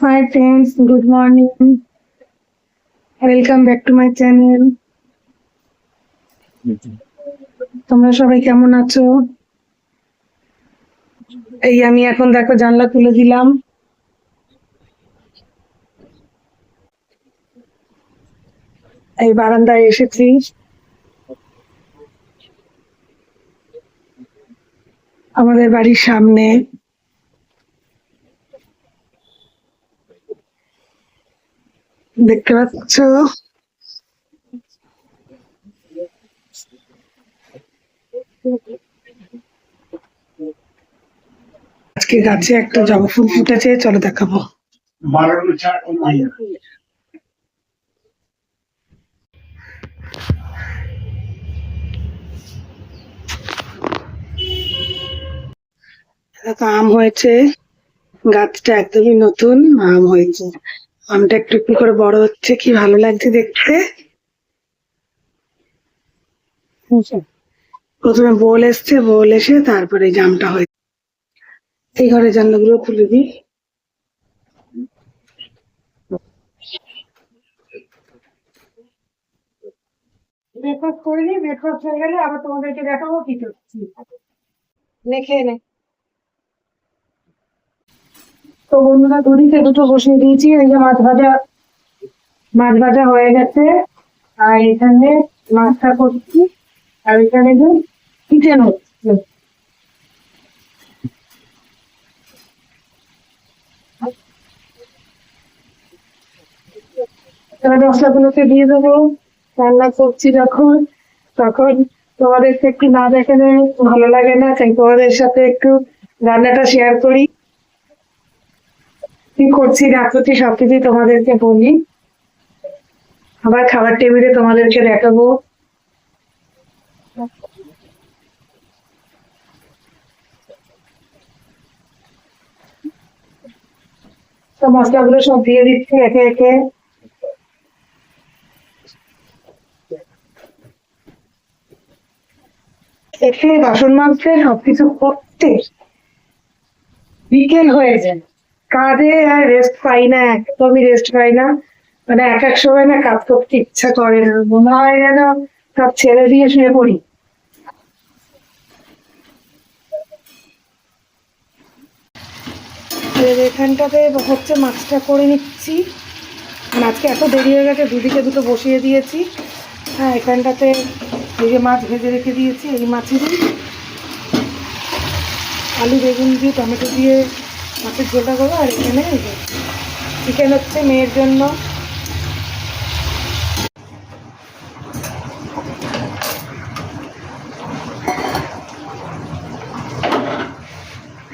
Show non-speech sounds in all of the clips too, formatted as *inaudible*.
Hi friends good morning welcome back to my channel তোমরা সবাই কেমন আছো? এই আমি এখন দেখো জানলা খুলে দিলাম। এই বারান্দায় এসেছি। আমাদের বাড়ির সামনে। দেখতে পাচ্ছ? আজকে গাছে একটা জবা ফুল ফুটেছে, চলো দেখাবো। দেখো আম হয়েছে, গাছটা একদমই নতুন, আম হয়েছে। আমটা একটু একটু করে বড় হচ্ছে কি ভালো লাগছে দেখতে? প্রথমে বোল এসছে বোল এসে তারপরে জামটা হয়েছে এই ঘরে জানলাগুলো খুলে দিই। ব্রেকফাস্ট করে নিই ব্রেকফাস্ট হয়ে গেলে আবার তোমাদেরকে দেখাবো কি করছি। নে খেয়ে নে। তো বন্ধুরা দুদিকে দুটো বসিয়ে দিয়েছি। এই যে মাছ ভাজা মাছ ভাজা হয়ে গেছে। আর এখানে মাছটা করছি। আর এখানে যে চিকেন হচ্ছে। মশলাগুলোকে দিয়ে দেবো। রান্না করছি যখন, তখন তোমাদেরকে একটু না দেখালে ভালো লাগে না, তাই তোমাদের সাথে একটু রান্নাটা শেয়ার করি। কি করছি না করছি সবকিছুই তোমাদেরকে বলি। আবার খাবার টেবিলে তোমাদেরকে দেখাবো। তো মশলাগুলো সব দিয়ে দিচ্ছি একে একে। একে বাসন মাজতে সবকিছু করতে বিকেল হয়ে যায়। কাজে আর রেস্ট পাই না, একদমই রেস্ট পাই না। মানে এক এক সময় না কাজ করতে ইচ্ছা করে না। মনে হয় যেন সব ছেড়ে দিয়ে শুয়ে পড়ি। এখানটাতে হচ্ছে মাছটা করে নিচ্ছি। মানে আজকে এত দেরি হয়ে গেছে, দুদিকে দুটো বসিয়ে দিয়েছি। হ্যাঁ এখানটাতে এই যে মাছ ভেজে রেখে দিয়েছি, এই মাছেরই। আলু, বেগুন দিয়ে, টমেটো দিয়ে মাছের ঝোলটা করব আর এখানে চিকেন হচ্ছে মেয়ের জন্য।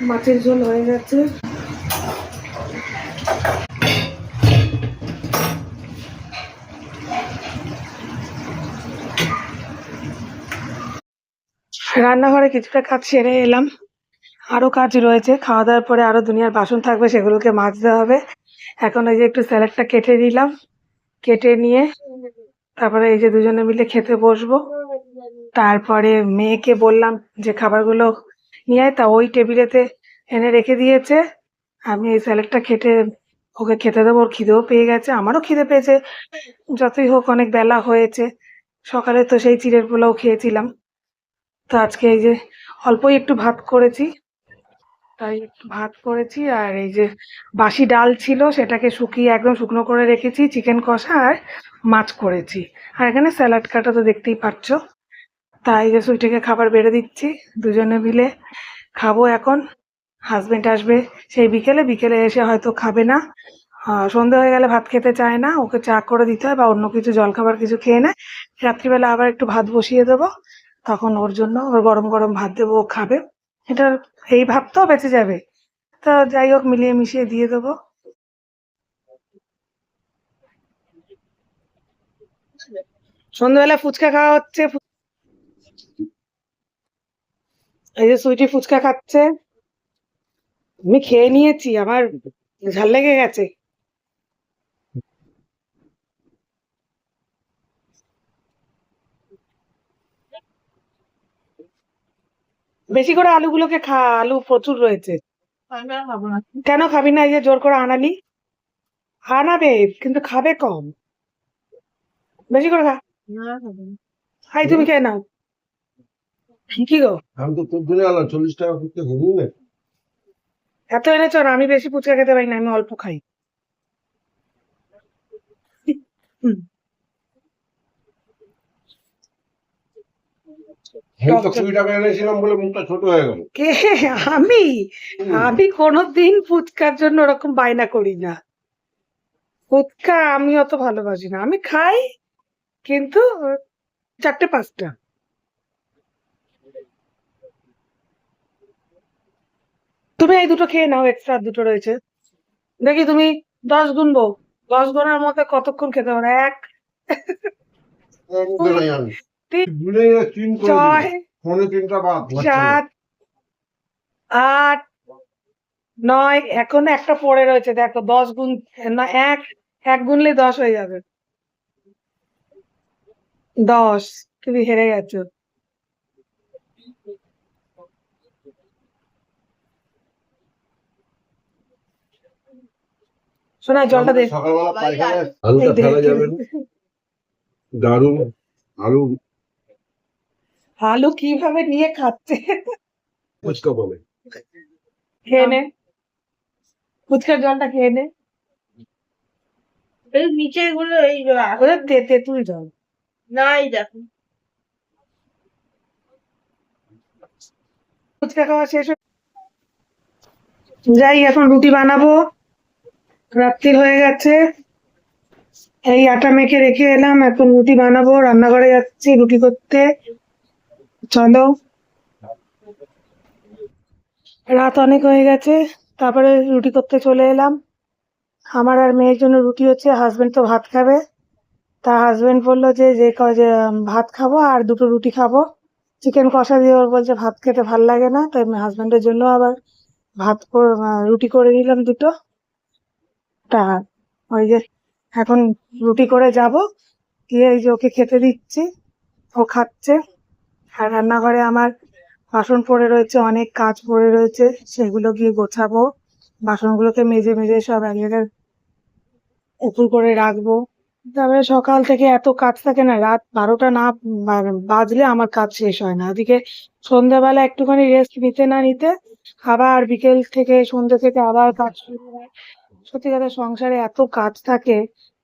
মাছের ঝোল হয়ে গেছে। রান্নাঘরে কিছুটা কাজ সেরে এলাম। আরও কাজ রয়েছে খাওয়া দাওয়ার পরে আরও দুনিয়ার বাসন থাকবে, সেগুলোকে মাজতে হবে। এখন ওই যে একটু স্যালাডটা কেটে নিলাম। কেটে নিয়ে তারপরে এই যে দুজনে মিলে খেতে বসবো। তারপরে মেয়েকে বললাম যে খাবারগুলো নিয়ে আয়, তা ওই টেবিলেতে এনে রেখে দিয়েছে। আমি এই স্যালাডটা খেটে ওকে খেতে দেবো, ওর খিদেও পেয়ে গেছে, আমারও খিদে পেয়েছে। যতই হোক অনেক বেলা হয়েছে, সকালে তো সেই চিড়ের পোলাও খেয়েছিলাম। তো আজকে এই যে অল্পই একটু ভাত করেছি। তাই ভাত করেছি আর এই যে বাসি ডাল ছিল সেটাকে শুকিয়ে একদম শুকনো করে রেখেছি চিকেন কষা আর মাছ করেছি। আর এখানে স্যালাড কাটা তো দেখতেই পাচ্ছ। তাই যে সুইটিকে খাবার বেড়ে দিচ্ছি, দুজনে মিলে খাব এখন। হাজবেন্ড আসবে সেই বিকেলে বিকেলে এসে হয়তো খাবে না। সন্ধে হয়ে গেলে ভাত খেতে চায় না, ওকে চা করে দিতে হয় বা অন্য কিছু জলখাবার কিছু খেয়ে নেয়। রাত্রিবেলা আবার একটু ভাত বসিয়ে দেবো, তখন ওর জন্য ওর গরম গরম ভাত দেবো, ও খাবে। এটা এই ভাবতেও বেঁচে যাবে। তো যাই হোক, মিলিয়ে মিশিয়ে দিয়ে দেবো। সন্ধ্যাবেলা ফুচকা খাওয়া হচ্ছে। এই যে সুইটি ফুচকা খাচ্ছে। আমি খেয়ে নিয়েছি, আমার ঝাল লেগে গেছে। বেশি করে আলুগুলোকে খা আলু প্রচুর রয়েছে। কেন খাবি না এই যে জোর করে আনালি? আনাবে কিন্তু খাবে কম। বেশি করে খা। হাই তুমি খেয়ে নাও। কি গো? আমি তো তোর জন্য আলাম চল্লিশ টাকা করতে হবি না? এত এনেছ আমি বেশি ফুচকা খেতে পারি না আমি অল্প খাই। হুম, আমি তো কুড়ি টাকা এনেছিলাম বলে মুখটা ছোট হয়ে গেল কে? আমি? আমি কোনোদিন ফুচকার জন্য ওরকম বায়না করি না। ফুচকা আমি অত ভালোবাসি না। আমি খাই কিন্তু চারটে পাঁচটা। তুমি এই দুটো খেয়ে নাও এক্সট্রা দুটো রয়েছে। দেখি তুমি দশ গুনবো। দশ গুণের মধ্যে কতক্ষণ খেতে পারো এক। ভুলে ছয় ফোনে বাদ। সাত আট নয় এখন একটা পড়ে রয়েছে দেখো দশ গুণ না এক এক গুনলে দশ হয়ে যাবে। দশ তুমি হেরে গেছো। শোনা জলটা দে। সকালবেলা পায়খানা আলুটা ফেলা যাবে না? *laughs* দারুণ আলু আলু কীভাবে নিয়ে খাচ্ছে? ফুচকা বলে। খেয়ে নে। ফুচকার জলটা খেয়ে নে। এই নিচে গুলো এই ওদের দে তেঁতুল জল। নাই দেখো। ফুচকা খাওয়া শেষ হয়ে- যাই এখন রুটি বানাবো। রাত্রির হয়ে গেছে। এই আটা মেখে রেখে এলাম এখন রুটি বানাবো। রান্নাঘরে যাচ্ছি রুটি করতে। চলো। রাত অনেক হয়ে গেছে, তারপরে রুটি করতে চলে এলাম। আমার আর মেয়ের জন্য রুটি হচ্ছে হাজবেন্ড তো ভাত খাবে। তা হাজবেন্ড বলল যে যে ভাত খাব আর দুটো রুটি খাব। চিকেন কষা দিয়ে ওর বলছে, ভাত খেতে ভালো লাগে না। তাই হাজবেন্ডের জন্য আবার ভাত রুটি করে নিলাম দুটো। তা ওই যে এখন রুটি করে যাব। গিয়ে যে ওকে খেতে দিচ্ছি, ও খাচ্ছে। আর রান্নাঘরে আমার বাসন পড়ে রয়েছে, অনেক কাজ পড়ে রয়েছে। সেগুলো গিয়ে গোছাবো। বাসনগুলোকে মেজে মেজে সব এক জায়গায় উপুর করে রাখব। তারপরে সকাল থেকে এত কাজ থাকে না, রাত বারোটা না বাজলে আমার কাজ শেষ হয় না। ওদিকে সন্ধ্যাবেলা একটুখানি রেস্ট নিতে না নিতে আবার বিকেল থেকে সন্ধ্যে থেকে আবার কাজ শুরু হয়। সত্যি কথা সংসারে এত কাজ থাকে,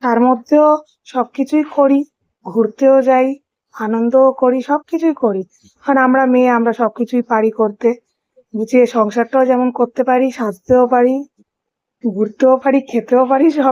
তার মধ্যেও সবকিছুই করি, ঘুরতেও যাই আনন্দও করি, সবকিছুই করি। কারণ আমরা মেয়ে, আমরা সবকিছুই পারি করতে। গুছিয়ে সংসারটাও যেমন করতে পারি, সাজতেও পারি, ঘুরতেও পারি, খেতেও পারি, সব